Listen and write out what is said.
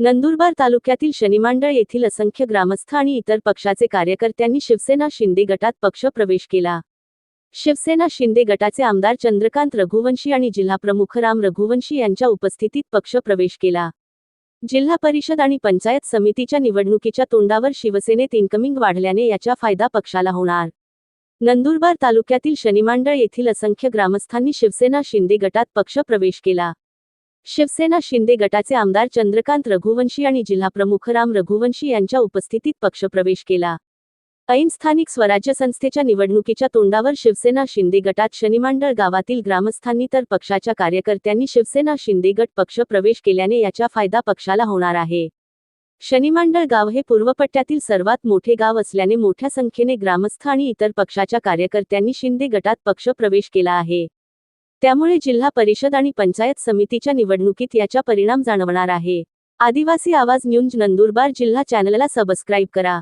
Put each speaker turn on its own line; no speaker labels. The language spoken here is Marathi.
नंदुरबार तालुक्यातील शनिमांडळ येथील असंख्य ग्रामस्थ आणि इतर पक्षाचे कार्यकर्त्यांनी शिवसेना शिंदे गटात पक्ष प्रवेश केला. शिवसेना शिंदे गटाचे आमदार चंद्रकांत रघुवंशी आणि जिल्हाप्रमुख राम रघुवंशी यांच्या उपस्थितीत पक्ष प्रवेश केला. जिल्हा परिषद आणि पंचायत समितीच्या निवडणुकीच्या तोंडावर शिवसेनेत इन्कमिंग वाढल्याने याचा फायदा पक्षाला होणार. नंदुरबार तालुक्यातील शनिमांडळ येथील असंख्य ग्रामस्थांनी शिवसेना शिंदे गटात पक्ष प्रवेश केला. शिवसेना शिंदे गटाचे आमदार चंद्रकांत रघुवंशी आणि जिल्हाप्रमुख राम रघुवंशी यांच्या उपस्थितीत पक्षप्रवेश केला. ऐन स्थानिक स्वराज्य संस्थेच्या निवडणुकीच्या तोंडावर शिवसेना शिंदे गटात शनिमांडळ गावातील ग्रामस्थांनी तर पक्षाच्या कार्यकर्त्यांनी शिवसेना शिंदे गट पक्ष प्रवेश केल्याने याचा फायदा पक्षाला होणार आहे. शनिमांडळ गाव हे पूर्वपट्ट्यातील सर्वात मोठे गाव असल्याने मोठ्या संख्येने ग्रामस्थ आणि इतर पक्षाच्या कार्यकर्त्यांनी शिंदे गटात पक्ष प्रवेश केला आहे. त्यामुळे जिल्हा परिषद आणि पंचायत समितीच्या निवडणुकीत याचा परिणाम जाणवणार आहे. आदिवासी आवाज न्यूज नंदुरबार जिल्हा चॅनलला सबस्क्राईब करा.